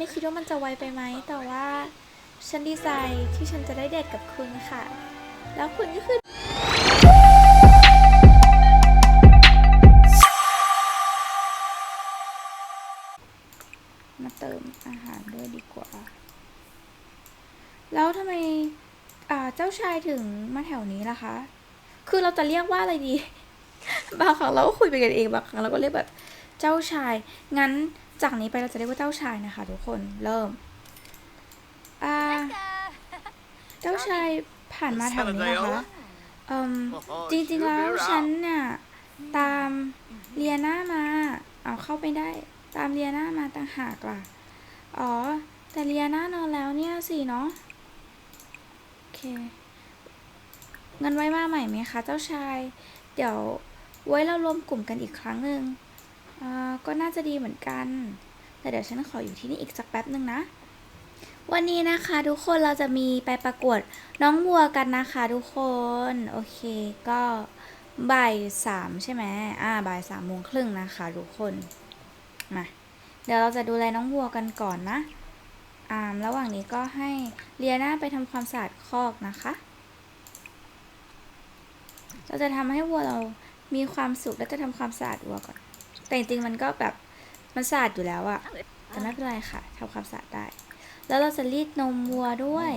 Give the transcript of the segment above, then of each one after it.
ไม่คิดว่ามันจะไวไปไหม แต่ว่าฉันดีใจที่ฉันจะได้เดทกับคุณค่ะ แล้วคุณก็คือมาเติมอาหารด้วยดีกว่า แล้วทำไมอ่าเจ้าชายถึงมาแถวนี้ล่ะคะ คือเราจะเรียกว่าอะไรดี บางครั้งเราก็คุยไปกันเอง บางครั้งเราก็เรียกแบบเจ้าชาย งั้น จากนี้ไปเราจะเรียกว่าเจ้าชายนะคะทุกคนเริ่มอ่าเจ้าชายผ่านมาแถวนี้เหรอคะเอืมจริงๆแล้วฉันเนี่ยตามเลียนามา เอาเข้าไปได้ ตามเลียนามาต่างหากล่ะ อ๋อ แต่เลียนานอนแล้วเนี่ยสิเนาะโอเคเงินไว้มาใหม่ไหมคะเจ้าชาย เดี๋ยวไว้เรารวมกลุ่มกันอีกครั้งหนึ่ง อ่าก็น่าจะดีเหมือนกัน แต่เดี๋ยวฉันขออยู่ที่นี่อีกสักแป๊บหนึ่งนะ วันนี้นะคะทุกคนเราจะมีไปประกวดน้องวัวกันนะคะทุกคน โอเคก็บ่ายสามใช่ไหมอ่าบ่ายสามโมงครึ่งนะคะทุกคน มา เดี๋ยวเราจะดูแลน้องวัวกันก่อนนะอ่าระหว่างนี้ก็ให้เลียนาไปทำความสะอาดคอกนะคะ เราจะทำให้วัวเรามีความสุขและจะทำความสะอาดวัวก่อน แต่จริงๆมันก็แบบมันสะอาดอยู่แล้วอะแต่ไม่เป็นไรค่ะทำความสะอาดได้ แล้วเราจะรีดนมวัวด้วย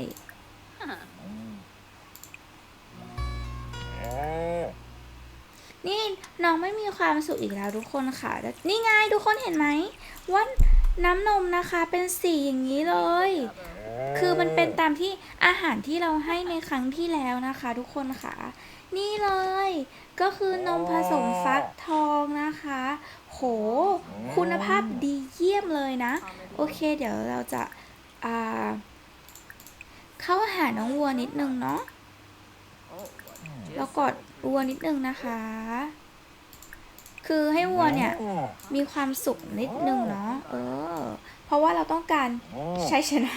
นี่น้องไม่มีความสุขอีกแล้วทุกคนค่ะแล้วนี่ไงทุกคนเห็นไหมว่าน้ำนมนะคะเป็นสีอย่างนี้เลย คือมันเป็นตามที่อาหารที่เราให้ในครั้งที่แล้วนะคะ ทุกคนค่ะ นี่เลย ก็คือนมผสมฟักทองนะคะ โห คุณภาพดีเยี่ยมเลยนะ โอเค เดี๋ยวเราจะอ่าเข้าหาน้องวัวนิดนึงเนาะเรากดวัวนิดนึงนะคะ คือให้วัวเนี่ยมีความสุขนิดนึงเนาะ เออ เพราะว่าเราต้องการใช้ชนะ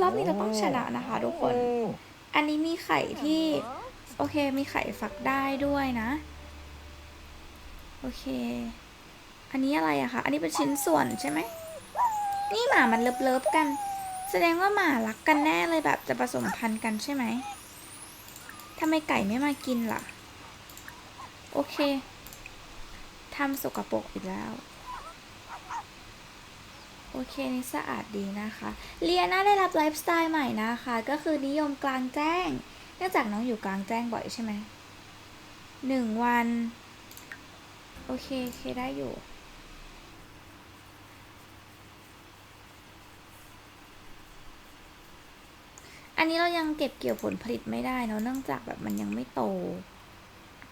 รอบนี้เราต้องชนะนะคะ ทุกคน อันนี้มีไข่ที่ โอเค มีไข่ฟักได้ด้วยนะ โอเค อันนี้อะไรอะคะ อันนี้เป็นชิ้นส่วนใช่ไหม นี่หมามันเลิฟๆกัน แสดงว่าหมารักกันแน่เลยแบบจะผสมพันธุ์กันใช่ไหมทำไมไก่ไม่มากินล่ะ โอเค ทำสกปรกอีกแล้ว โอเค นี่สะอาดดีนะคะเลียน่าได้รับไลฟ์สไตล์ใหม่นะคะ ก็คือนิยมกลางแจ้ง เนื่องจากน้องอยู่กลางแจ้งบ่อยใช่ไหมหนึ่งวัน โอเคโอเคได้อยู่ อันนี้เรายังเก็บเกี่ยวผลผลิตไม่ได้เนอะเนื่องจากแบบมันยังไม่โต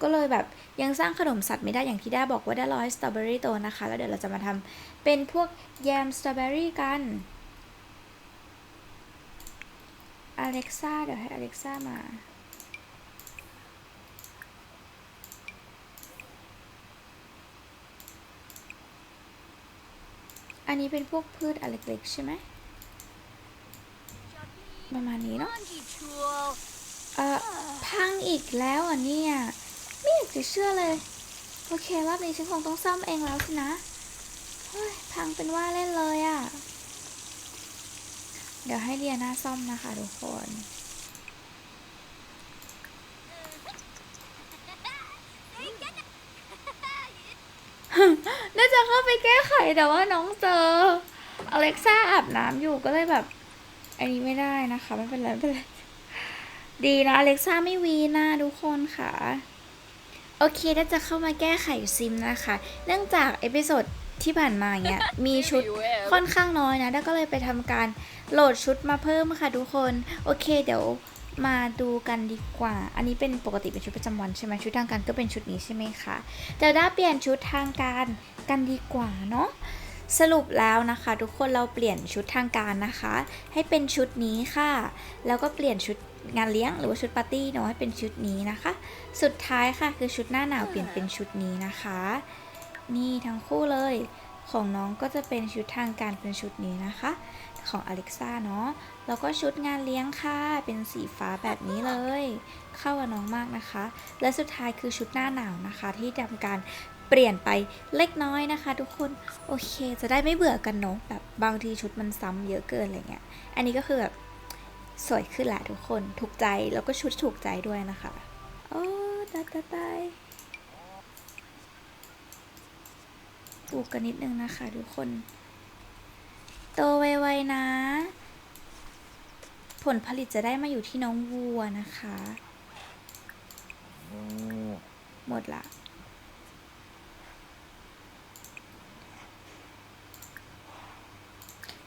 ก็เลยแบบยังสร้างขนมสัตว์ไม่ได้อย่างที่ได้บอกว่าได้รอให้สตรอเบอรี่โตนะคะ แล้วเดี๋ยวเราจะมาทำเป็นพวกแยมสตรอเบอรี่กัน อเล็กซ่าเดี๋ยวให้อเล็กซ่ามา อันนี้เป็นพวกพืชอันเล็กๆใช่ไหมประมาณนี้เนาะเอ่อพังอีกแล้วอะเนี่ย ไม่อยากจะเชื่อเลย โอเครอบนี้ฉันคงต้องซ่อมเองแล้วสินะ เฮ้ย พังเป็นว่าเล่นเลยอะ เดี๋ยวให้เดียนาซ่อมนะคะทุกคน น่าจะเข้าไปแก้ไขแต่ว่าน้องเจออเล็กซ่าอาบน้ำอยู่ก็เลยแบบ อันนี้ไม่ได้นะคะ ไม่เป็นไรไม่เป็นไร ดีนะอเล็กซ่าไม่วีนะทุกคนค่ะ โอเคถ้าจะเข้ามาแก้ไขซิมนะคะ เนื่องจากเอพิโซด ที่ผ่านมาเนี่ยมีชุดค่อนข้างน้อยนะ แล้วก็เลยไปทำการโหลดชุดมาเพิ่มค่ะทุกคน โอเคเดี๋ยวมาดูกันดีกว่า อันนี้เป็นปกติเป็นชุดประจำวันใช่ไหมชุดทางการก็เป็นชุดนี้ใช่ไหมคะเดี๋ยวได้เปลี่ยนชุดทางการกันดีกว่าเนาะ สรุปแล้วนะคะ ทุกคนเราเปลี่ยนชุดทางการนะคะ ให้เป็นชุดนี้ค่ะ แล้วก็เปลี่ยนชุดงานเลี้ยงหรือว่าชุดปาร์ตี้เนาะให้เป็นชุดนี้นะคะ สุดท้ายค่ะคือชุดหน้าหนาวเปลี่ยนเป็นชุดนี้นะคะ นี่ทั้งคู่เลย ของน้องก็จะเป็นชุดทางการเป็นชุดนี้นะคะ ของอเล็กซ่าเนาะ แล้วก็ชุดงานเลี้ยงค่ะ เป็นสีฟ้าแบบนี้เลย เข้ากับน้องมากนะคะ และสุดท้ายคือชุดหน้าหนาวนะคะ ที่ทำการเปลี่ยนไปเล็กน้อยนะคะ ทุกคน โอเค จะได้ไม่เบื่อกันเนาะ แบบบางทีชุดมันซ้ำเยอะเกินอะไรเงี้ย อันนี้ก็คือแบบสวยขึ้นแหละทุกคน ถูกใจ แล้วก็ชุดถูกใจด้วยนะคะ โอ้ตายตายตายป ลูกกันนิดนึงนะคะทุกคน โตไวๆนะ ผลผลิตจะได้มาอยู่ที่น้องวัวนะคะ หมดละ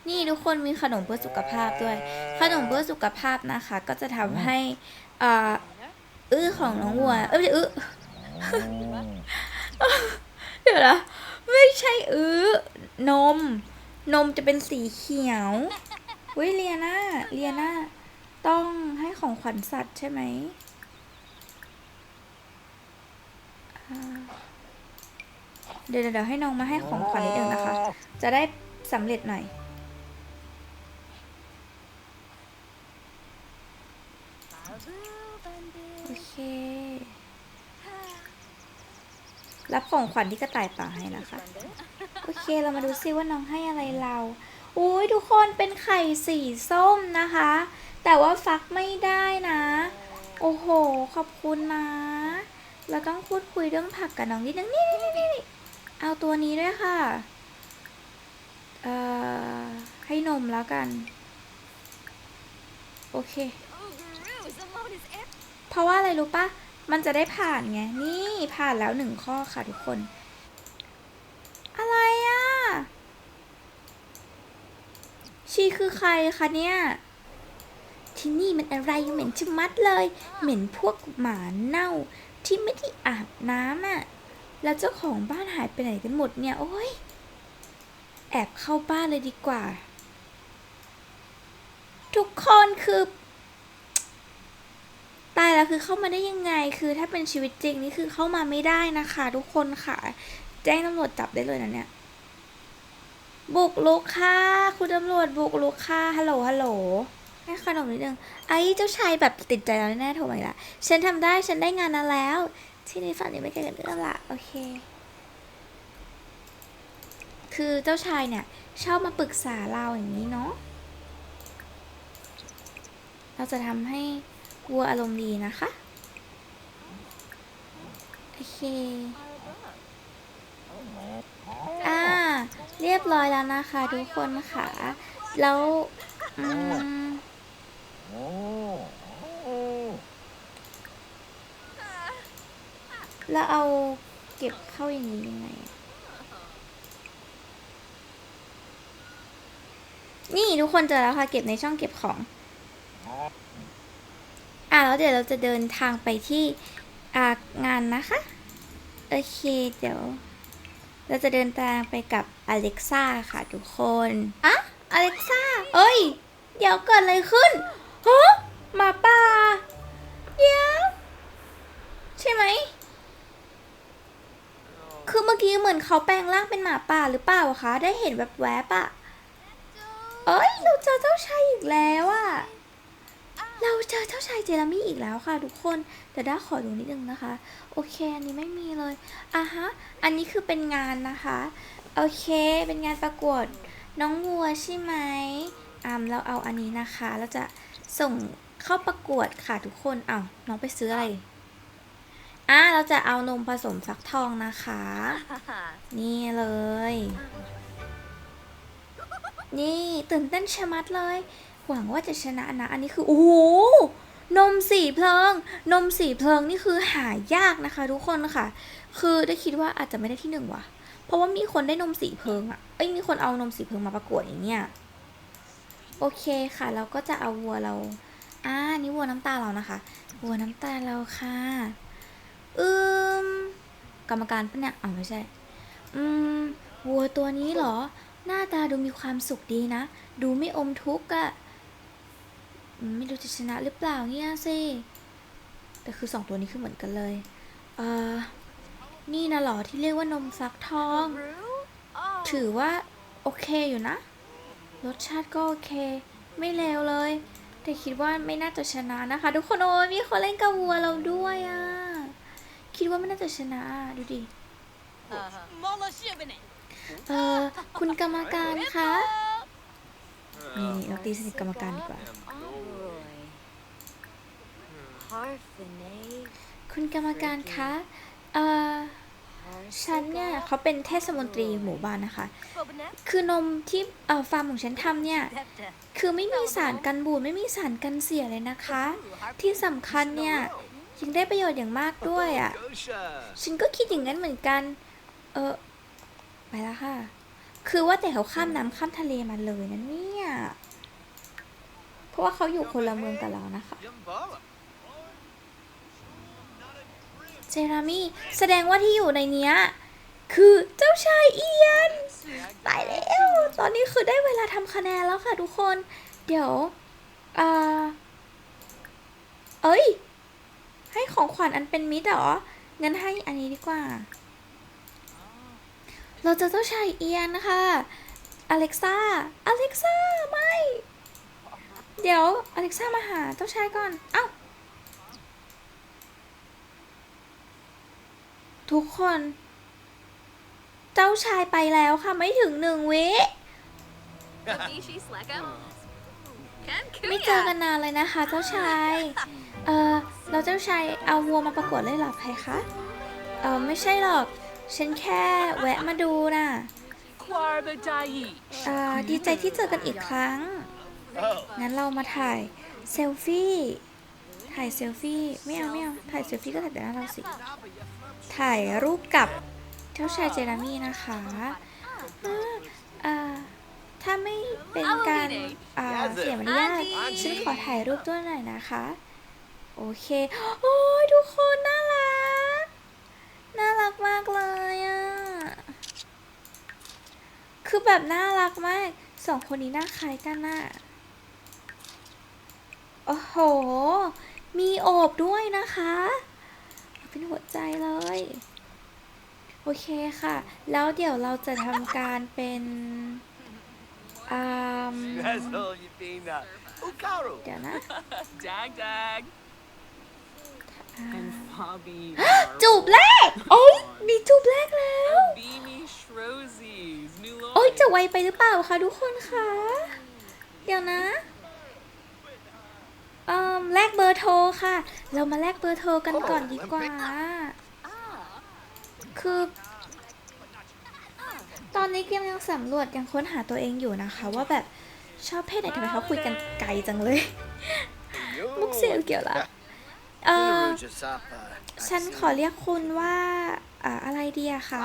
นี่ทุกคนมีขนมเพื่อสุขภาพด้วย ขนมเพื่อสุขภาพนะคะ ก็จะทำให้อ่าอื้อของน้องวัว เอ้ยไม่ใช่อื้อเดี๋ยวนะ ไม่ใช่อื้อนม นมจะเป็นสีเขียวเว้ยเลียนาเลียนาต้องให้ของขวัญสัตว์ใช่ไหมเดี๋ยวเดี๋ยวเดี๋ยวให้น้องมาให้ของขวัญนิดนึงนะคะ จะได้สำเร็จหน่อยโอเค รับของขวัญที่กระต่ายป่าให้นะคะ โอเคเรามาดูซิว่าน้องให้อะไรเราอุ้ยทุกคนเป็นไข่สีส้มนะคะ แต่ว่าฟักไม่ได้นะ โอ้โห ขอบคุณนะ เราต้องพูดคุยเรื่องผักกับน้องนิดนึงนี่นี่นี่นี่เอาตัวนี้ด้วยค่ะ เอ่อ ให้นมแล้วกัน โอเค เพราะว่าอะไรรู้ปะ มันจะได้ผ่านไง นี่ผ่านแล้วหนึ่งข้อค่ะทุกคน อะไรอะชีคือใครคะเนี่ย ที่นี่มันอะไรเหม็นชะมัดเลย เหม็นพวกหมาเน่าที่ไม่ได้อาบน้ำอะแล้วเจ้าของบ้านหายไปไหนกันหมดเนี่ย โอ้ย แอบเข้าบ้านเลยดีกว่า ทุกคนคือ ตายแล้วคือเข้ามาได้ยังไง คือถ้าเป็นชีวิตจริงนี่คือเข้ามาไม่ได้นะคะ ทุกคนค่ะ แจ้งตำรวจจับได้เลยนะเนี่ย บุกลุกค่ะ คุณตำรวจบุกลุกค่ะ ฮัลโหล ฮัลโหล ให้ขนมนิดนึง ไอ้เจ้าชายแบบติดใจแล้วแน่โทรมาละ ฉันทำได้ ฉันได้งานนั้นแล้ว ที่นี่ฝั่งนี้ไม่เกิดเรื่องละ โอเค คือเจ้าชายเนี่ยชอบมาปรึกษาเราอย่างนี้เนาะ เราจะทำให้ วัวอารมณ์ดีนะคะ โอเค อ่า เรียบร้อยแล้วนะคะทุกคนค่ะ แล้วอืมแล้วเอาเก็บเข้าอย่างนี้ยังไง นี่ทุกคนเจอแล้วค่ะ เก็บในช่องเก็บของ อ่าแล้วเดี๋ยวเราจะเดินทางไปที่อ่างานนะคะ โอเคเดี๋ยว เราจะเดินทางไปกับอเล็กซ่าค่ะทุกคนอะอเล็กซ่าเอ้ย เดี๋ยวเกิดอะไรขึ้นฮะหมาป่าเดี๋ยวใช่ไหมคือเมื่อกี้เหมือนเขาแปลงร่างเป็นหมาป่าหรือเปล่าคะ ได้เห็นแบบแวบๆอะเอ้ย เราเจอเจ้าชายอีกแล้วอะ เราเจอเจ้าชายเจรามี่อีกแล้วค่ะทุกคนแต่ด้าขอดูนิดนึงนะคะ โอเคอันนี้ไม่มีเลยอะฮะอันนี้คือเป็นงานนะคะ โอเค เป็นงานประกวดน้องวัวใช่ไหมอ่าเราเอาอันนี้นะคะ เราจะส่งเข้าประกวดค่ะทุกคนเอา้าน้องไปซื้ออะไรอะเราจะเอานมผสมฟักทองนะคะ นี่เลย นี่ตื่นเต้นชะมัดเลย หวังว่าจะชนะนะ อันนี้คือ โอ้โห นมสีเพลิง นมสีเพลิงนี่คือหายากนะคะ ทุกคนค่ะ คือได้คิดว่าอาจจะไม่ได้ที่หนึ่งว่ะ เพราะว่ามีคนได้นมสีเพลิงอะเอ้ย มีคนเอานมสีเพลิงมาประกวดอย่างเนี้ย โอเคค่ะ เราก็จะเอาวัวเรา อ่า นี่วัวน้ำตาเรานะคะ วัวน้ำตาเราค่ะ อืม กรรมการปะเนี่ยอ๋อไม่ใช่ อืม วัวตัวนี้เหรอ หน้าตาดูมีความสุขดีนะ ดูไม่อมทุกข์อะ ไม่รู้จะชนะหรือเปล่าเนี่ยสิแต่คือสองตัวนี้คือเหมือนกันเลยเอ่อนี่นะเหรอที่เรียกว่านมฟักทอง ถือว่า โอเคอยู่นะ รสชาติก็โอเค ไม่เลวเลย แต่คิดว่าไม่น่าจะชนะนะคะ ทุกคนโอ้ยมีคนเล่นกับวัวเราด้วยอะ่ะ คิดว่าไม่น่าจะชนะอะดูดิ Molla Shibane. เออคุณกรรมการคะนี่เราตีสนิทกรรมการดีกว่า คุณกรรมการคะเออฉันเนี่ยเขาเป็นเทศมนตรีหมู่บ้านนะคะ คือนมที่เอ่อฟาร์มของฉันทำเนี่ย คือไม่มีสารกันบูดไม่มีสารกันเสียเลยนะคะ ที่สำคัญเนี่ยยังได้ประโยชน์อย่างมากด้วยอะ่ะ ฉันก็คิดอย่างนั้นเหมือนกัน เออไปแล้วค่ะ คือว่าแต่เขาข้ามน้ำข้ามทะเลมาเลยนะเนี่ย เพราะว่าเขาอยู่คนละเมืองกับเรานะคะ เจ รามีแสดงว่าที่อยู่ในเนี้ยคือเจ้าชายเอียนตายแล้ว ตอนนี้คือได้เวลาทำคะแนนแล้วค่ะทุกคน เดี๋ยวอ่าเอ้ย ให้ของขวัญอันเป็นมิตรเหรอ งั้นให้อันนี้ดีกว่า เราจะเจ้าชายเอียนนะคะอเล็กซ่า อเล็กซ่า ไม่ เดี๋ยว อเล็กซ่ามาหาเจ้าชายก่อน เอ้า ทุกคน เจ้าชายไปแล้วค่ะ ไม่ถึงหนึ่งวิไม่เจอกันนานเลยนะคะ เจ้าชาย เออเราเจ้าชายเอาวัวมาประกวดเลยเหรอใครคะ เออไม่ใช่หรอก ฉันแค่แวะมาดูน่ะ Kwarbadai. เอ่อดีใจที่เจอกันอีกครั้ง งั้นเรามาถ่ายเซลฟี่ ถ่ายเซลฟี่ ไม่เอาไม่เอา ถ่ายเซลฟี่ก็ถ่ายแต่หน้าเราสิ ถ่ายรูปกับเจ้าชายเจรามีนะคะถ้าไม่เป็นการเสียมารยาทฉันขอถ่ายรูปด้วยหน่อยนะคะ โอเค โอ้ยทุกคนน่ารัก น่ารักมากเลยอะคือแบบน่ารักมาก สองคนนี้น้าคล้ายกันน่ะ โอ้โห มีโอบด้วยนะคะ เป็นหัวใจเลย โอเคค่ะ แล้วเดี๋ยวเราจะทำการเป็นอ่ามเดี๋ยวนะ Dag dag. อ่า And Bobby. จูบแรก โอ้ยมีจูบแรกแล้ว Beanie Shrosies. New โอ้ย Lloyd. จะไวไปหรือเปล่าคะทุกคนคะ เดี๋ยวนะ เอ่มแลกเบอร์โทรค่ะ เรามาแลกเบอร์โทรกันก่อนดีกว่า คือ ตอนนี้เกมยังสำรวจยังค้นหาตัวเองอยู่นะคะ ว่าแบบชอบเพศไหนทำไมเขาคุยกันไกลจังเลย มุกเสียเกี่ยวละเออฉันขอเรียกคุณว่าอ่าอะไรดีอะคะ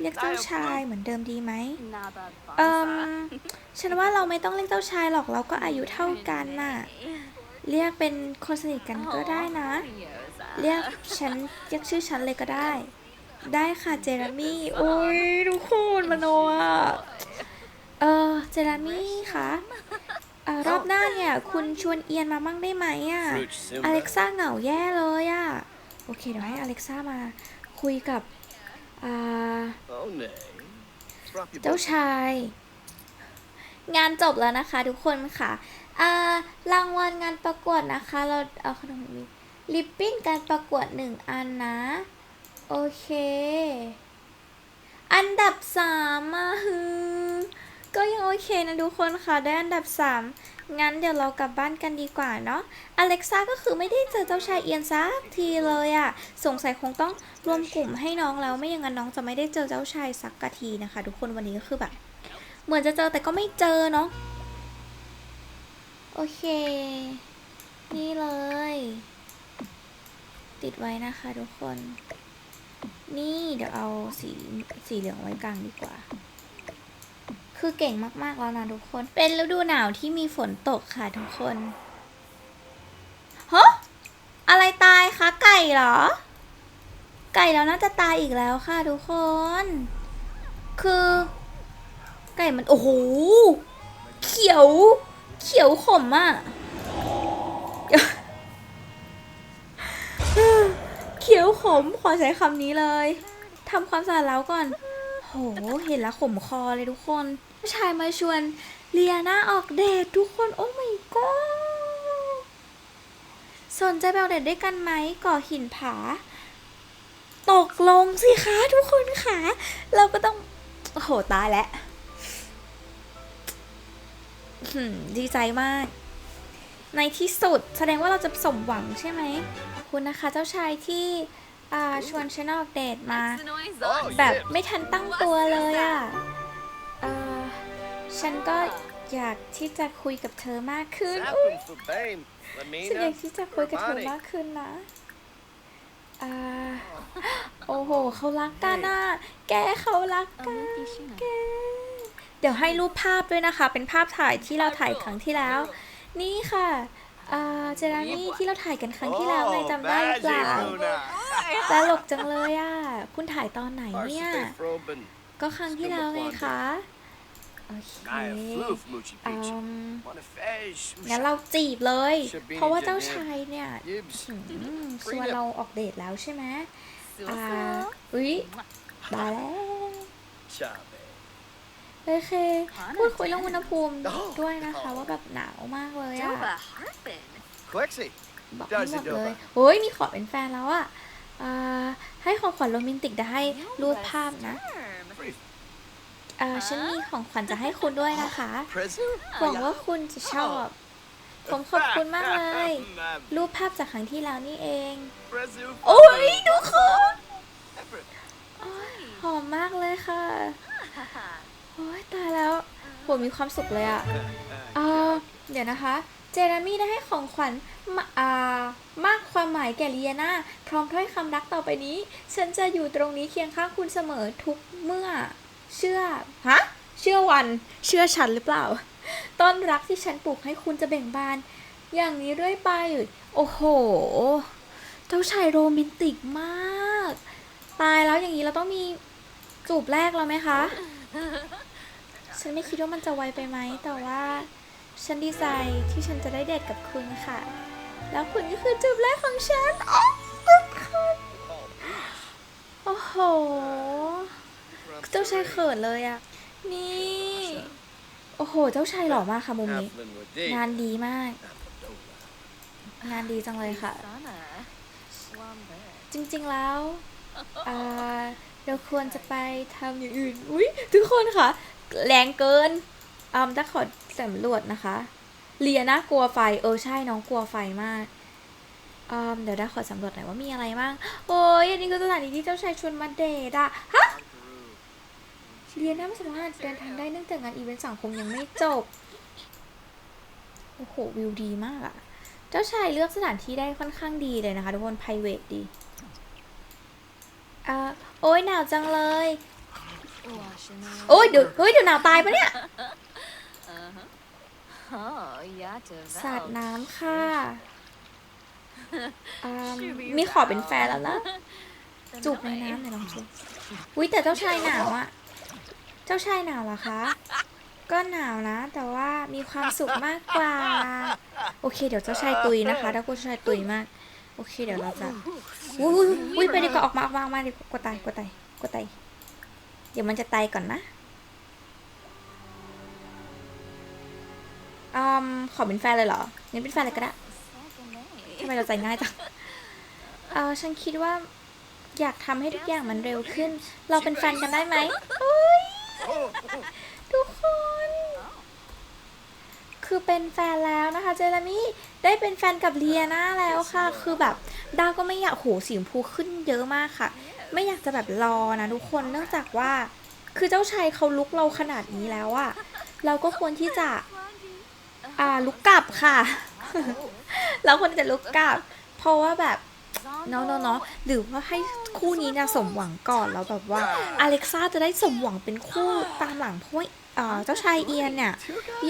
เรียกเจ้าชายเหมือนเดิมดีไหมเอิมฉันว่าเราไม่ต้องเรียกเจ้าชายหรอกเราก็อายุเท่ากันน่ะ เรียกเป็นคนสนิทกันก็ได้นะ เรียกฉันเรียกชื่อฉันเลยก็ได้ ได้ค่ะเจรามี่โอ้ยทุกคนมโนอะเออเจรามี่คะเอ่อรอบหน้าเนี่ย คุณชวนเอียนมามั่งได้ไหมอะอเล็กซ่าเหงาแย่เลยอะ โอเคเดี๋ยวให้อเล็กซ่ามาคุยกับอ่าเจ้าชาย งานจบแล้วนะคะทุกคนค่ะ อ่ารางวัลงานประกวดนะคะ เราเอาขนมนี้ลิปปิ้นการประกวดหนึ่งอันนะ โอเค อันดับสามอะฮือก็ยังโอเคนะทุกคนค่ะ ได้อันดับสามงั้นเดี๋ยวเรากลับบ้านกันดีกว่าเนาะ อเล็กซ่าก็คือไม่ได้เจอเจ้าชายเอียนสักทีเลยอะสงสัยคงต้องรวมกลุ่มให้น้องแล้วไม่อย่างนั้นน้องจะไม่ได้เจอเจ้าชายสักกะทีนะคะ ทุกคนวันนี้ก็คือแบบ เหมือนจะเจอแต่ก็ไม่เจอเนาะ โอเค นี่เลย ติดไว้นะคะทุกคน นี่เดี๋ยวเอาสีสีเหลืองไว้กลางดีกว่า คือเก่งมากๆแล้วนะทุกคน เป็นฤดูหนาวที่มีฝนตกค่ะทุกคนฮะอะไรตายคะไก่เหรอ ไก่แล้วน่าจะตายอีกแล้วค่ะทุกคน คือ ไก่มัน โอ้โห เขียว เขียวขมอะเขียวขมขอใช้คำนี้เลยทำความสะอาดแล้วก่อน โห เห็นแล้วขมคอเลยทุกคนผู้ชายมาชวนเลียนาออกเดททุกคน โอ้ my god สนใจไปออกเดทด้วยกันไหมก่อหินผา ตกลงสิคะทุกคนค่ะเราก็ต้อง โห ตายแล้ว ดีใจมาก ในที่สุดแสดงว่าเราจะสมหวังใช่ไหมขอบคุณนะคะเจ้าชายที่อ่าชวนฉันออกเดทมา Oh, แบบไม่ทันตั้งตัวเลยอะ่ะเออฉันก็อยากที่จะคุยกับเธอมากขึ้นอุ๊ย Zappen voorbij, ฉันอยาก Lamina. ที่จะคุยกับเธอมากขึ้นนะอ่าโอ้โห เขารักกันอะ แกเขารักกันแกเดี๋ยวให้รูปภาพด้วยนะคะ เป็นภาพถ่ายที่เราถ่ายครั้งที่แล้ว นี่ค่ะอ่าเจรานี่ที่เราถ่ายกันครั้งที่แล้วไง Oh, จำได้หรือเปล่า magic, Luna. ตลกจังเลยอะ คุณถ่ายตอนไหนเนี่ย Hartstikke Froben. ก็ครั้งที่แล้วไงคะ โอเค Gaia vloef, Moochie อื Peach. ม What a fish. งั้นเราจีบเลย Shabini เพราะว่าเจ้า Janine ชายเนี่ย Yibs. อืมชวนเราออกเดทแล้วใช่ไหมอ่าอุ๊ยตายแล้ว Chabe. โอเคพูดคุยเรื่องอุณหภูมิด้วยนะคะว่าแบบหนาวมากเลยอะ Quexie. บอกให้หมดเลยโอ้ยมีขอเป็นแฟนแล้วอะอ่าให้ของขวัญโรแมนติกได้ให้รูปภาพนะ Brief. อ่าฉันมีของขวัญจะให้คุณด้วยนะคะ Present? หวังว่าคุณจะชอบ ผมขอบคุณมากเลย Ma'am, รูปภาพจากครั้งที่แล้วนี่เอง present โอ้ยทุกคน Everett. หอมมากเลยค่ะ โอ้ยตายแล้วผมมีความสุขเลยอะเออเดี๋ยวนะคะ เจเรมี่ได้ให้ของขวัญมาอ่ามากความหมายแก่เลียนาพร้อมถ้อยคำรักต่อไปนี้ ฉันจะอยู่ตรงนี้เคียงข้างคุณเสมอทุกเมื่อ เชื่อ ฮะ เชื่อวัน เชื่อฉันหรือเปล่า ต้นรักที่ฉันปลูกให้คุณจะเบ่งบาน อย่างนี้เรื่อยไป โอ้โห เจ้าชายโรแมนติกมาก ตายแล้วอย่างนี้เราต้องมีจูบแรกแล้วไหมคะ ฉันไม่คิดว่ามันจะไวไปไหม แต่ว่า ฉันดีใจที่ฉันจะได้เดทกับคุณค่ะ แล้วคุณก็คือจูบแรกของฉันโอ้ทุกคนโอ้โห เจ้าชายเขินเลยอะนี่ โอ้โห เจ้าชายหล่อมากค่ะมุมนี้ งานดีมาก งานดีจังเลยค่ะ จริงๆแล้วอ่า เราควรจะไปทำอย่างอื่น อุ้ยทุกคนค่ะ แรงเกินอืมถ้าขอสำรวจนะคะ เลียนะกลัวไฟ เออใช่น้องกลัวไฟมากอืมเดี๋ยวได้ขอสำรวจหน่อยว่ามีอะไรบ้าง โอ้ยอันนี้คือสถานที่ที่เจ้าชายชวนมาเดทอะฮะเรียนน่าไม่สามารถเดินทางได้เนื่องจากงานอีเวนต์สังคมยังไม่จบ โอ้โหวิวดีมากอะเจ้าชายเลือกสถานที่ได้ค่อนข้างดีเลยนะคะ ทุกคน p r i v a t ดี อ่าโอ้ยหนาวจังเลย โอ้ยเดี๋ยวเฮ้ยเดี๋ยวหนาวตายปะเนี่ย สาดน้ำค่ะอ่ามีขอเป็นแฟนแล้วนะจูบในน้ำหน่อยลองจูบอุ้ยแต่เจ้าชายหนาวอะเจ้าชายหนาวเหรอคะ ก็หนาวนะ แต่ว่ามีความสุขมากกว่า โอเค เดี๋ยวเจ้าชายตุยนะคะถ้าคุณชายตุยมาก โอเค เดี๋ยวเราจะ อุ้ยอุ้ยไปดีกว่าออกมาออกมาออกมาดีกว่ากดตายกดตายกดตายเดี๋ยวมันจะตายก่อนนะอืมขอเป็นแฟนเลยเหรองั้นเป็นแฟนเลยก็ได้ทำไมเราใจง่ายจังเออฉันคิดว่าอยากทำให้ทุกอย่างมันเร็วขึ้น เราเป็นแฟนกันได้ไหมเฮ้ย Oh, ทุกคน คือเป็นแฟนแล้วนะคะ เจเรมี่ได้เป็นแฟนกับเลียนาแล้วค่ะ คือแบบดาวก็ไม่อยากโหสีชมพูขึ้นเยอะมากค่ะ ไม่อยากจะแบบรอนะทุกคนเนื่องจากว่า คือเจ้าชายเขาลุกเราขนาดนี้แล้วอะเราก็ควรที่จะอ่าลุกกลับค่ะ เราควรจะลุกกลับ เพราะว่าแบบเนาะเนาะเนาะหรือว่าให้คู่นี้เนี่ยสมหวังก่อนแล้วแบบว่าอเล็กซ่าจะได้สมหวังเป็นคู่ตามหลังเพราะว่าเอ่อเจ้าชายเอียนเนี่ย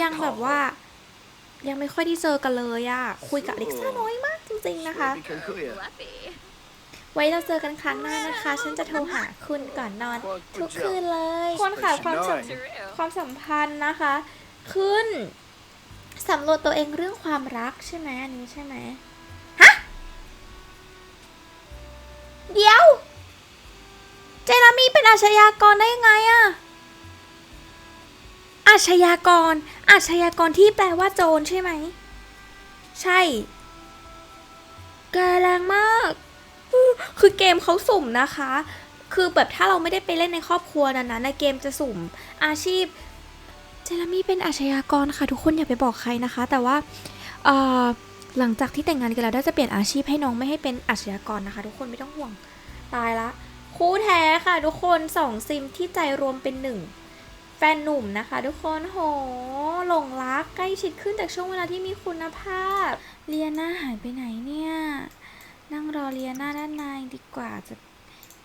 ยังแบบว่า ยังไม่ค่อยได้เจอกันเลยอะคุยกับอเล็กซ่าน้อยมากจริงๆนะคะ Baby kan goeie. ไว้เราเจอกันครั้งหน้านะคะ ฉันจะโทรหาคุณก่อนนอน ทุกคืนเลย คนค่ะความสัมความสัมพันธ์นะคะ ขึ้นสำรวจตัวเองเรื่องความรักใช่ไหมอันนี้ใช่ไหมฮะ เดี๋ยว เจรามีเป็นอาชญากรได้ยังไงอะ อาชญากร อาชญากรที่แปลว่าโจรใช่ไหม ใช่ แกแรงมาก คือเกมเขาสุ่มนะคะ คือแบบถ้าเราไม่ได้ไปเล่นในครอบครัวนั้นนะในเกมจะสุ่ม อาชีพ เจลามี่เป็นอาชญากรค่ะ ทุกคนอย่าไปบอกใครนะคะ แต่ว่าหลังจากที่แต่งงานกันแล้วได้จะเปลี่ยนอาชีพให้น้องไม่ให้เป็นอาชญากรนะคะ ทุกคนไม่ต้องห่วง ตายละ คู่แท้ค่ะ ทุกคนสองซิมที่ใจรวมเป็นหนึ่ง นหนุ่มนะคะ ทุกคนโหหลงรักใกล้ชิดขึ้นจากช่วงเวลาที่มีคุณภาพ เลียนาหายไปไหนเนี่ย นั่งรอเลียนาด้านในดีกว่าจะ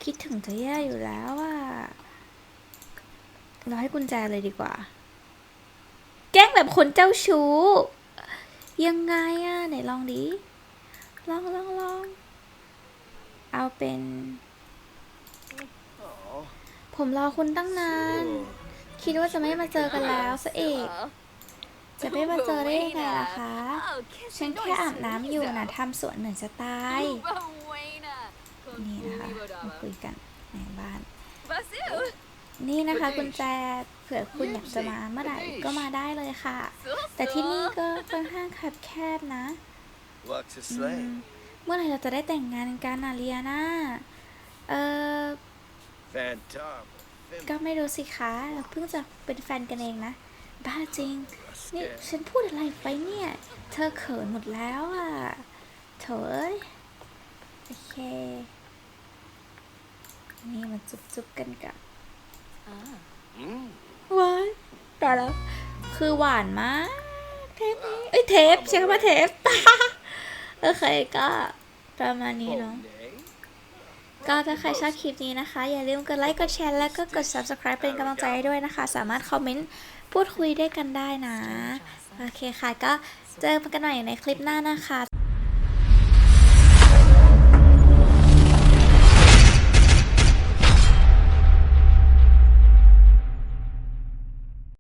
คิดถึงจะแย่อยู่แล้วอะรอให้กุญแจเลยดีกว่า แกล้งแบบคนเจ้าชู้ ยังไงอะไหนลองดิลองลองลองเอาเป็น Oh. ผมรอคุณตั้งนาน คิดว่าจะไม่มาเจอกันแล้วซะเอกจะไม่มาเจอได้ยังไงล่ะคะ ฉันแค่อาบน้ำอยู่นะทำสวนเหมือนจะตาย นี่นะคะมาคุยกันในบ้าน นี่นะคะกุญแจเผื่อคุณอยากจะมาเมื่อไหร่ก็มาได้เลยค่ะ แต่ที่นี่ก็ค่อนข้างคับแคบนะ Walks a อื sleigh. มเมื่อไหร่เราจะได้แต่งงานกันนะเลียนาเออ Fantom. ก็ไม่รู้สิคะเราเพิ่งจะเป็นแฟนกันเองนะ บ้าจริง นี่ฉันพูดอะไรไปเนี่ย เธอเขินหมดแล้วอะโถเอ้ยโอเค นี่มาจุ๊บๆกันกับ Mm. หวานตายแล้ว คือหวานมาก เทปนี้ เอ้ยเทปใช้คำว่าเทปโอเคก็ประมาณนี้เนาะ Nay. ก็ถ้าใครชอบคลิปนี้นะคะ อย่าลืมกดไลค์กดแชร์แล้วก็กด subscribe เป็นกำลังใจให้ด้วยนะคะ สามารถคอมเมนต์พูดคุยด้วยกันได้นะ โอเคค่ะ ก็เจอกันใหม่ในคลิปหน้านะคะ